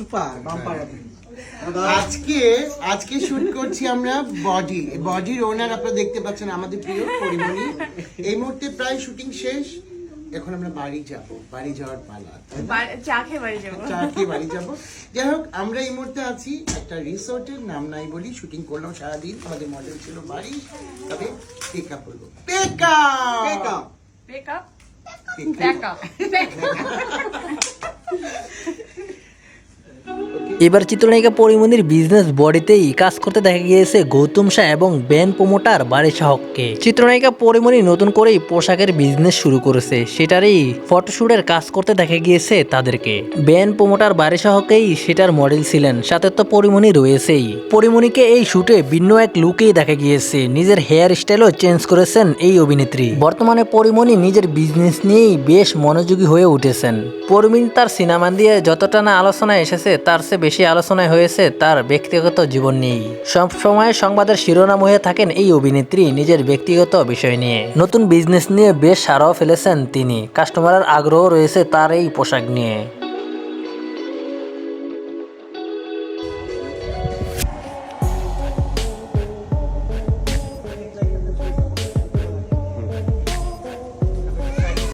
Super bumper আজকে আজকে shoot করছি আমরা বডি বডির ওনার আপনারা দেখতে পাচ্ছেন আমাদের প্রিয় পরিমণি। এই মুহূর্তে প্রায় শুটিং শেষ এখন আমরা বাড়ি যাব বাড়ি যাওয়ার পালা চা খেয়ে বাড়ি যাব। চা খেয়ে বাড়ি যাব। যাই হোক আমরা এই মুহূর্তে আছি একটা রিসোর্টের নাম নাই বলি শুটিং করলাম সারাদিন আমাদের মডেল ছিল বাড়ি তবে পেকা করব পেকা পেকা পেক আপ পেকা পেক আপ এবার চিত্রনায়িকা পরিমণির বিজনেস বডিতেই কাজ করতে দেখা গিয়েছে গৌতম শাহ এবং ব্যান্ড প্রমোটার বারিশ হককে চিত্রনায়িকা পরিমণি নতুন করেই পোশাকের বিজনেস শুরু করেছে। সেটারই ফটোশুটের কাজ করতে দেখা গিয়েছে তাদেরকে। ব্যান্ড প্রমোটার বারিশ হককেই সেটার মডেল ছিলেন। সাথে তো পরিমণি রয়েছেই। পরিমণিকে এই শুটে ভিন্ন এক লুকেই দেখা গিয়েছে। নিজের হেয়ার স্টাইলও চেঞ্জ করেছেন এই অভিনেত্রী। বর্তমানে পরিমণি নিজের বিজনেস নিয়েই বেশ মনোযোগী হয়ে উঠেছেন। পরিমণি তার সিনেমা দিয়ে যতটা না আলোচনায় এসেছে, তার চেয়ে বেশি আলোচনায় হয়েছে তার ব্যক্তিগত জীবন নিয়েই। সবসময় সংবাদের শিরোনাম হয়ে থাকেন এই অভিনেত্রী নিজের ব্যক্তিগত বিষয় নিয়ে। নতুন বিজনেস নিয়ে বেশ সারাও ফেলেছেন তিনি। কাস্টমারের আগ্রহ রয়েছে তার এই পোশাক নিয়ে।